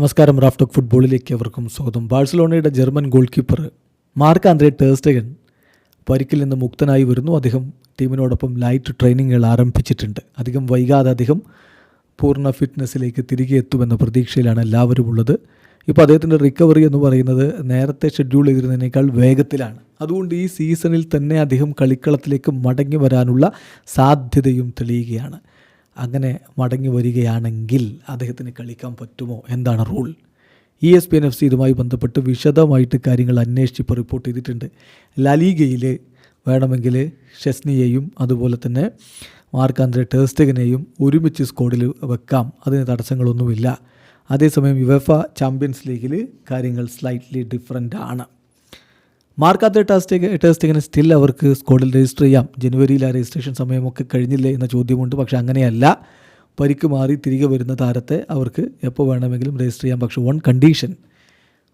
നമസ്കാരം റാഫ്റ്റോക്ക് ഫുട്ബോളിലേക്ക് അവർക്കും സ്വാഗതം. ബാഴ്സലോണയുടെ German goal keeper Marc Andre ter Stegen പരിക്കിൽ നിന്ന് മുക്തനായി വരുന്നു. അദ്ദേഹം ടീമിനോടൊപ്പം ലൈറ്റ് ട്രെയിനിങ്ങുകൾ ആരംഭിച്ചിട്ടുണ്ട്. അധികം വൈകാതെ അദ്ദേഹം പൂർണ ഫിറ്റ്നസ്സിലേക്ക് തിരികെ എത്തുമെന്ന പ്രതീക്ഷയിലാണ് എല്ലാവരും ഉള്ളത്. ഇപ്പോൾ അദ്ദേഹത്തിന്റെ റിക്കവറി എന്ന് പറയുന്നത് നേരത്തെ ഷെഡ്യൂൾ ചെയ്തിരുന്നതിനേക്കാൾ വേഗത്തിലാണ്. അതുകൊണ്ട് ഈ സീസണിൽ തന്നെ അദ്ദേഹം കളിക്കളത്തിലേക്ക് മടങ്ങി വരാനുള്ള സാധ്യതയും തെളിയുകയാണ്. അങ്ങനെ മടങ്ങി വരികയാണെങ്കിൽ അദ്ദേഹത്തിന് കളിക്കാൻ പറ്റുമോ? എന്താണ് rule? E S P N F C ഇതുമായി ബന്ധപ്പെട്ട് വിശദമായിട്ട് കാര്യങ്ങൾ അന്വേഷിച്ച് ഇപ്പോൾ റിപ്പോർട്ട് ചെയ്തിട്ടുണ്ട്. ലലീഗയിൽ വേണമെങ്കിൽ ഷെസ്നിയെയും അതുപോലെ തന്നെ മാർക്കാന്ദ്രെ ടേസ്റ്റഗനെയും ഒരുമിച്ച് സ്കോഡിൽ വെക്കാം. അതിന് തടസ്സങ്ങളൊന്നുമില്ല. അതേസമയം യുവഫ ചാമ്പ്യൻസ് ലീഗിൽ കാര്യങ്ങൾ സ്ലൈറ്റ്ലി ഡിഫറന്റ് ആണ്. മാർക്കാത്ത ടാസ്റ്റേക്ക് ടെസ്റ്റിങ്ങിന് സ്റ്റിൽ അവർക്ക് സ്കോഡിൽ രജിസ്റ്റർ ചെയ്യാം. ജനുവരിയിൽ ആ രജിസ്ട്രേഷൻ സമയമൊക്കെ കഴിഞ്ഞില്ലേ എന്ന ചോദ്യമുണ്ട്. പക്ഷേ അങ്ങനെയല്ല. പരിക്ക് മാറി തിരികെ വരുന്ന താരത്തെ അവർക്ക് എപ്പോൾ വേണമെങ്കിലും രജിസ്റ്റർ ചെയ്യാം. പക്ഷേ വൺ കണ്ടീഷൻ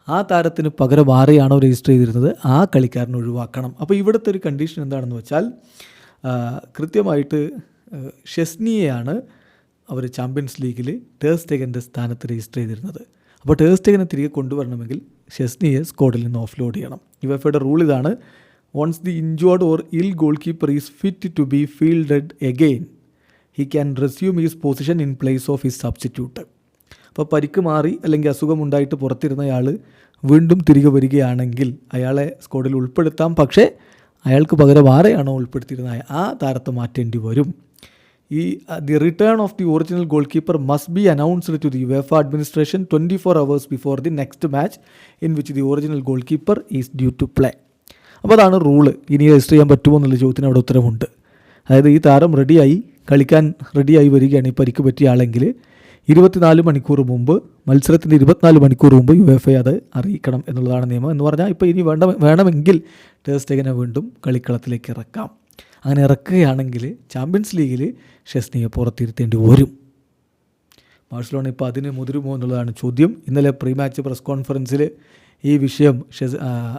ആ താരത്തിന് പകരം ആരെയാണോ രജിസ്റ്റർ ചെയ്തിരുന്നത്? ആ കളിക്കാരനെ ഒഴിവാക്കണം. അപ്പോൾ ഇവിടുത്തെ ഒരു കണ്ടീഷൻ എന്താണെന്ന് വെച്ചാൽ കൃത്യമായിട്ട് ഷെസ്നിയെയാണ് അവർ ചാമ്പ്യൻസ് ലീഗിൽ ടേസ്റ്റേഗന്റെ സ്ഥാനത്ത് രജിസ്റ്റർ ചെയ്തിരുന്നത്. അപ്പോൾ ടേസ്റ്റേഗനെ തിരികെ കൊണ്ടുവരണമെങ്കിൽ ഷെസ്നിയെ സ്കോഡിൽ നിന്ന് ഓഫ് ലോഡ് ചെയ്യണം യുവഫയുടെ റൂൾ ഇതാണ് once the injured or ill goal keeper is fit to be fielded again he can resume his position in place of his substitute അപ്പോൾ പരിക്ക് മാറി അല്ലെങ്കിൽ അസുഖമുണ്ടായിട്ട് പുറത്തിരുന്നയാൾ വീണ്ടും തിരികെ വരികയാണെങ്കിൽ അയാളെ സ്കോഡിൽ ഉൾപ്പെടുത്താം. പക്ഷേ അയാൾക്ക് പകരം ആരെയാണോ ഉൾപ്പെടുത്തിയിരുന്നത്? ആ താരത്തെ മാറ്റേണ്ടി വരും. ഈ the return of the original goal keeper must be announced to the UEFA administration twenty four hours before the next match in which the original goal keeper is due to play അപ്പോൾ അതാണ് rule ഇനി register ചെയ്യാൻ പറ്റുമോ എന്നുള്ള ചോദ്യത്തിന് അവിടെ ഉത്തരവുണ്ട്. അതായത് ഈ താരം റെഡിയായി കളിക്കാൻ റെഡിയായി വരികയാണ് ഈ പരിക്ക് പറ്റിയ ആളെങ്കിൽ ഇരുപത്തിനാല് മണിക്കൂർ മുമ്പ് മത്സരത്തിന്റെ ഇരുപത്തിനാല് മണിക്കൂർ മുമ്പ് യു എഫ് ഐ അത് അറിയിക്കണം എന്നുള്ളതാണ് നിയമം എന്ന് പറഞ്ഞാൽ ഇപ്പോൾ ഇനി വേണ്ട വേണമെങ്കിൽ ടേസ്റ്റേഗനെ വീണ്ടും കളിക്കളത്തിലേക്ക് ഇറക്കാം. അങ്ങനെ ഇറക്കുകയാണെങ്കിൽ ചാമ്പ്യൻസ് ലീഗിൽ ഷെസ്നിയെ പുറത്തിരുത്തേണ്ടി വരും. ബാഴ്സലോണ ഇപ്പോൾ അതിന് മുതിരുമോ എന്നുള്ളതാണ് ചോദ്യം. ഇന്നലെ പ്രീ മാച്ച് പ്രസ് കോൺഫറൻസിൽ ഈ വിഷയം ഷെസ്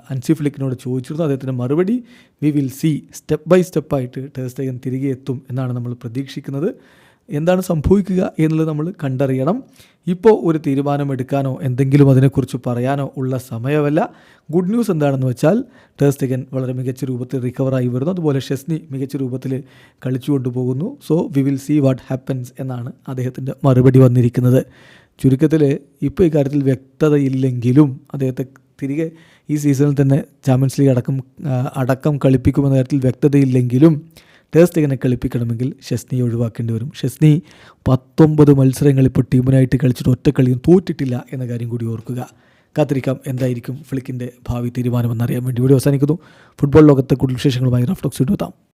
അൻസി ഫ്ലിക്കിനോട് ചോദിച്ചിരുന്നു. അദ്ദേഹത്തിന്റെ മറുപടി we will see step by സ്റ്റെപ്പായിട്ട് ടേസ്റ്റേഗൻ തിരികെ എത്തും എന്നാണ് നമ്മൾ പ്രതീക്ഷിക്കുന്നത്. എന്താണ് സംഭവിക്കുക എന്നുള്ളത് നമ്മൾ കണ്ടറിയണം. ഇപ്പോൾ ഒരു തീരുമാനമെടുക്കാനോ എന്തെങ്കിലും അതിനെക്കുറിച്ച് പറയാനോ ഉള്ള സമയമല്ല. ഗുഡ് ന്യൂസ് എന്താണെന്ന് വെച്ചാൽ ടേസ്റ്റഗൻ വളരെ മികച്ച രൂപത്തിൽ റിക്കവറായി വരുന്നു. അതുപോലെ ഷെസ്നി മികച്ച രൂപത്തിൽ കളിച്ചു കൊണ്ടുപോകുന്നു. So we will see what happens എന്നാണ് അദ്ദേഹത്തിന്റെ മറുപടി വന്നിരിക്കുന്നത്. ചുരുക്കത്തിൽ ഇപ്പോൾ ഇക്കാര്യത്തിൽ വ്യക്തതയില്ലെങ്കിലും അദ്ദേഹത്തെ തിരികെ ഈ സീസണിൽ തന്നെ ചാമ്പ്യൻസ് ലീഗ് അടക്കം അടക്കം കളിപ്പിക്കുമെന്ന കാര്യത്തിൽ വ്യക്തതയില്ലെങ്കിലും ടേസ്റ്റഗനെ കളിപ്പിക്കണമെങ്കിൽ ഷെസ്നിയെ ഒഴിവാക്കേണ്ടി വരും. ഷെസ്നി പത്തൊമ്പത് മത്സരങ്ങൾ ഇപ്പോൾ ടീമിനായിട്ട് കളിച്ചിട്ട് ഒറ്റ കളിയും തോറ്റിട്ടില്ല എന്ന കാര്യം കൂടി ഓർക്കുക. കാത്തിരിക്കാം. എന്തായിരിക്കും ഫ്ലിക്കിന്റെ ഭാവി തീരുമാനമെന്നറിയാൻ വേണ്ടി വീഡിയോ അവസാനിക്കുന്നു. ഫുട്ബോൾ ലോകത്തെ കൂടുതൽ വിശേഷങ്ങളുമായി റഫ്ലോക്സ് എത്താം.